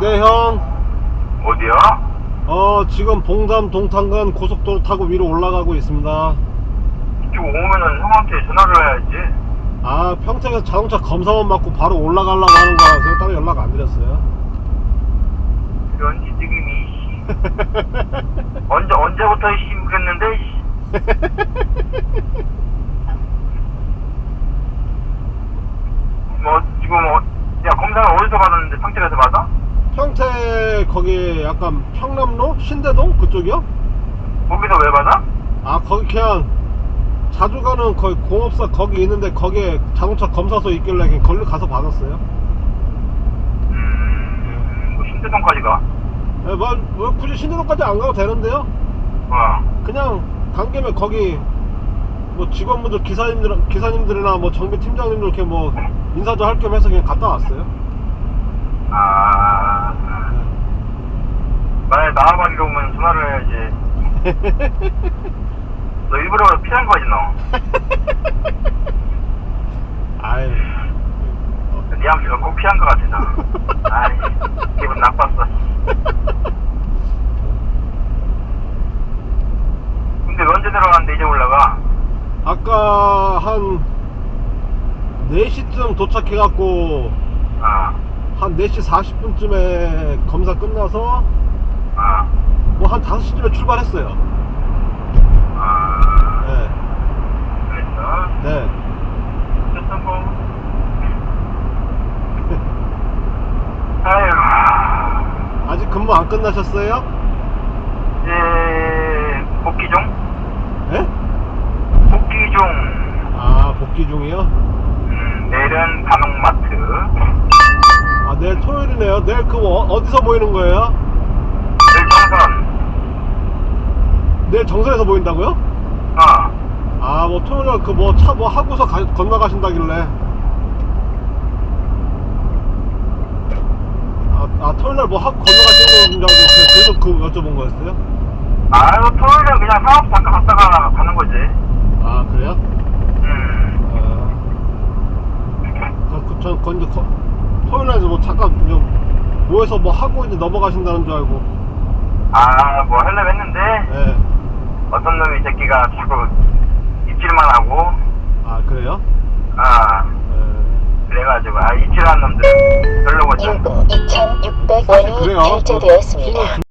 네, 형. 어디야? 어, 지금 봉담 동탄간 고속도로 타고 위로 올라가고 있습니다. 이쪽 오면은 형한테 전화를 해야지. 아, 평택에서 자동차 검사만 받고 바로 올라가려고 하는 거라서 따로 연락 안 드렸어요. 이런 씨. 언제, 언제부터 씨, 그랬는데, 씨. 뭐, 지금, 어, 야, 검사는 어디서 받았는데, 평택에서 받아? 평택 거기 약간 평남로 신대동 그쪽이요? 거기서 왜 받아? 아 거기 그냥 자주 가는 거기 공업사 거기 있는데 거기에 자동차 검사소 있길래 그냥 걸로 가서 받았어요. 음, 뭐, 신대동까지 가? 예, 뭐, 뭐 굳이 신대동까지 안 가도 되는데요. 어. 그냥 간 김에 거기 뭐 직원분들 기사님들 기사님들이나 뭐 정비 팀장님들 이렇게 뭐 인사도 할 겸 해서 그냥 갔다 왔어요. 아, 만약에 나와가기로 오면 전화를 해야지. 너 일부러 피한 거지, 너? 아이 네 암시가 꼭 피한 것 같아서. 아이, 기분 나빴어. 근데 언제 들어갔는데 이제 올라가? 아까 한 4시쯤 도착해갖고 아, 한 4시 40분쯤에 검사 끝나서 아, 뭐 한 5시쯤에 출발했어요. 아, 네. 그랬어? 네. 뭐. 아직 근무 안 끝나셨어요? 이제, 복귀 중? 예? 복귀 중. 아, 복귀 중이요? 음, 내일은 단옥마트. 아, 내일 토요일이네요. 내일 그 어, 어디서 모이는 거예요? 내일 정선. 내일 정선에서 모인다고요? 어. 아, 뭐 토요일에 그뭐 차 뭐 하고서 가- 건너가신다길래. 아, 아 토요일날 뭐 하고 건너가시는 줄 알고 그- 그래서 그 여쭤본 거였어요? 아유, 토요일에 그냥 사업 잠깐 갔다가 가는 거지. 아, 그래요? 음. 아, 그, 그, 저, 근데 거, 토요일날에서 뭐 잠깐 좀 모여서 뭐 하고 이제 넘어가신다는 줄 알고. 아, 뭐 하려고 했는데, 예. 어떤 놈이 이 새끼가 자꾸 입질만 하고, 아, 그래요? 아, 예. 그래가지고, 아, 입질한 놈들 별로거든. 인구 2,600원이 그래요? 결제되었습니다. 그